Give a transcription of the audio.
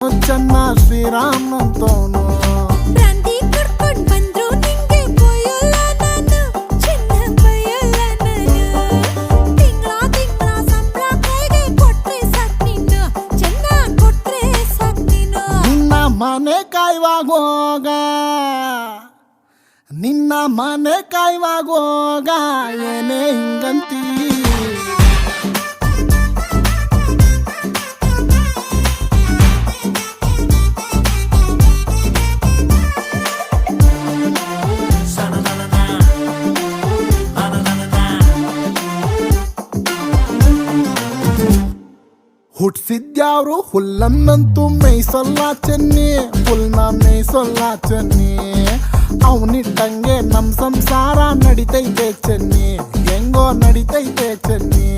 ಚೆನ್ನ ಕರ್ಕೊಂಡ್ ಬಂದ್ರು ನಿಂಗೆ ಬೈಯಲ್ಲ ನಾನು ಚಿನ್ನ ಬೈಯಲ್ಲ ನಾನು. ತಿಂಗಳ ತಿಂಗಳ ಸಂಬಳ ಕೈಗೆ ಕೊಟ್ರೆ ಸಾಕ್ ನೀನು ಚೆನ್ನ ಕೊಟ್ರೆ ಸಾಕ್ ನೀನು. ನಿನ್ನ ಮನೆ ಕಾಯುವಾಗ ನಿನ್ನ ಮನೆ ಕಾಯುವಾಗೋಗ ಏನೇ ಹಿಂಗಂತೀ? ಹುಟ್ಸಿದ್ಯಾವ್ರು? ಹುಲ್ಲನ್ನಂತೂ ಮೇಯ್ಸಲ್ಲ ಚೆನ್ನಿ ಹುಲ್ನ ಮೇಯ್ಸಲ್ಲ ಚೆನ್ನಿ ಅವನಿಟ್ಟಂಗೆ ನಮ್ಮ ಸಂಸಾರ ನಡಿತೈತೆ ಚೆನ್ನಿ, ಹೆಂಗೋ ನಡಿತೈತೆ ಚೆನ್ನಿ.